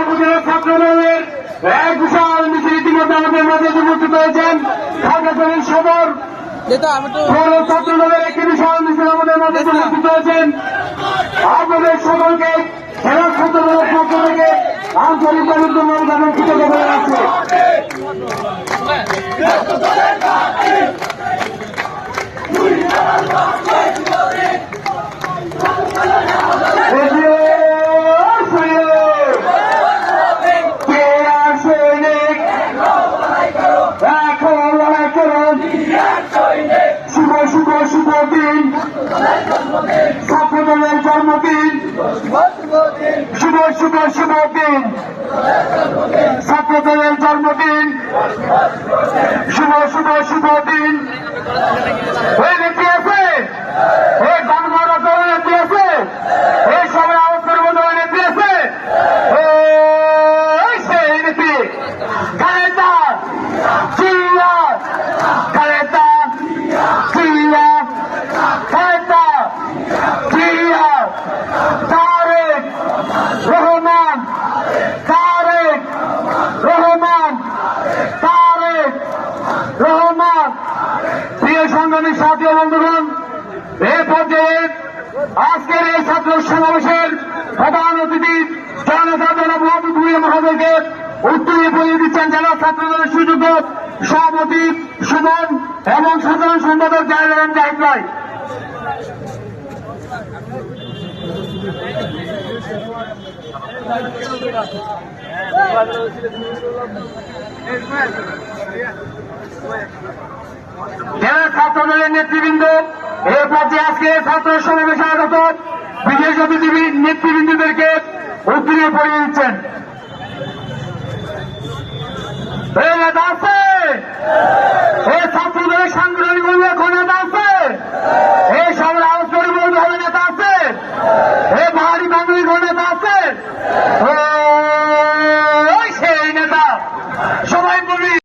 উপজেলা ছাত্র দলের ইতিমধ্যে আমাদের মাঝে হয়েছেন খাগড়াছড়ি সদর ছাত্র দলের একটি বিশাল মিছিল আমাদের মাঝে উপস্থিত হয়েছেন আপনাদের সকলকে জেলা ছাত্র দলের পক্ষ থেকে আন্তরিকভাবে ধন্যবাদ এবং কৃতজ্ঞতা জানাচ্ছি শুভ শুভ শুভ দিন ছাত্রদলের জন্মদিন। শুভ শুভ শুভ দিন। ছাত্রদলের জন্মদিন। শুভ শুভ শুভ দিন। ওই নেত্রী আছে। ওই গণমারা দলের নেত্রী আছে। এই সবাই আওয়াজ করব দলের নেত্রী। আছে সেই সংগ্রামী ও বন্ধুগণ এই পর্যায়ে আজকের এই ছাত্র সমাবেশের প্রধান অতিথি জনতা জনাব মোহাম্মদ ভুইয়া মহাদয়কে উত্তরে বলিয়ে দিচ্ছেন জেলা ছাত্র দলের সুযোগ্য সভাপতি সুমন এবং সাধারণ সম্পাদক জাহিদ জাহিদ রায় হ্যাঁ, জেলা ছাত্র দলের নেতৃবৃন্দ এর পথে আজকে ছাত্র সমাবেশে আগত বিশেষ অতিথি নেতৃবৃন্দদেরকে উদ্দিনে পড়িয়ে দিচ্ছেন। আছে? ছাত্র দলের সাংগঠনিক নেতা আছে? আলোচনা নেতা আছে? বাহারি বাঙালির নেতা আছে?